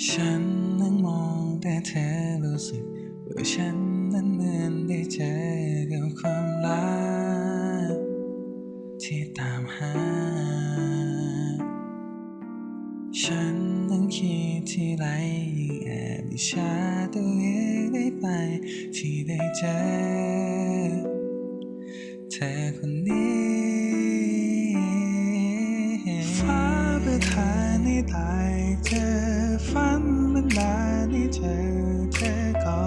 ฉันนั่งมองแต่เธอรู้สึกว่าฉันนั้นเหมือนได้เจอกับความรักที่ตามหา ฉันนั้นคิดที่ไรยิ่งแอบอิจฉาตัวเองได้ไปที่ได้เจอ เธอคนนี้ฟ้าประทานให้ตายเจอ มันดาลให้เจอเธอก่อ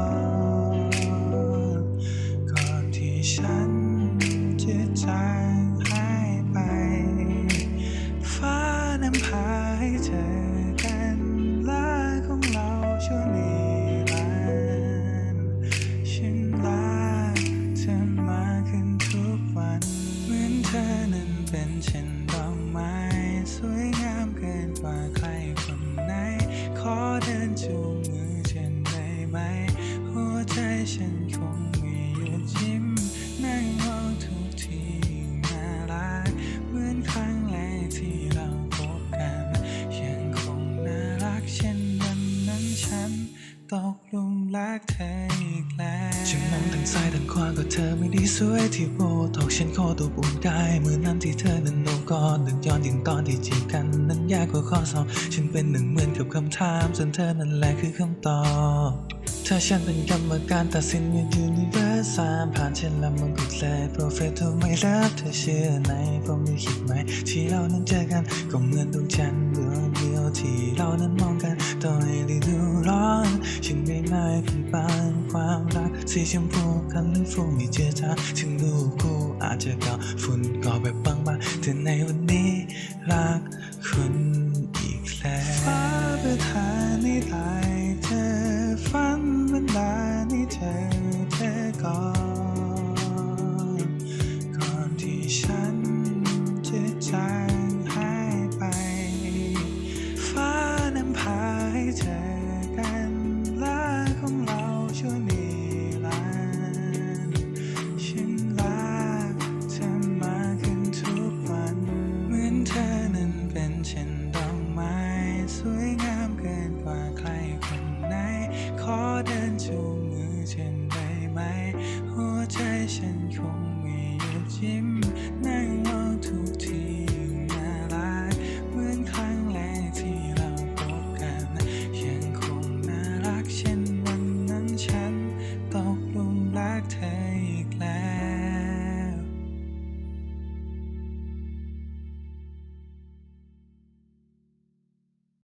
นก่อนที่ฉันจะจางหายไป ฟ้านำพาให้เจอกันลาของเราช่วงนิรันฉันรักเธอมาขึ้นทุกวัน เหมือนเธอนั้นเป็นเช่น ตกลุมรักเธออีกแล้วฉันมองทางซ้ายทางขวาก็เธอไม่ได้สวยที่โบทอกฉันขอตัวอุ่นกายมือนั้นที่เธอนั้นโอบกอดนึกย้อนถึงตอนที่จีบกันนั้นยากกว่าข้อสอบฉันเป็นหนึ่งเหมือนกับคำถามส่วนเธอนั่นแหละคือคำตอบถ้าฉันเป็นกรรมการตัดสินในยูนิเวอร์สามผ่านฉันละมันกุดเลยโปรเฟสต์ไม่รับเธอเชื่อในผมไม่คิดไหมที่เรานั้นเจอกันก็เหมือนดวงจันทร์ดวงเดียวที่เรานั้นมองกันต่อให้ฤดู ร้อนฉันไม่ไม่เป็นปานความรักสีชมพูคันหรือฟูมีเจอจางถึงลูกกูอาจจะเก่าฝุ่นก็แบบบางบางแต่ในวันนี้รักคุณอีกแล้วฟ้าประทานให้ตายเธอฝันบันดาลให้เธอเธอก่อน สวยงามเกินกว่าใครคนไหนขอเดิน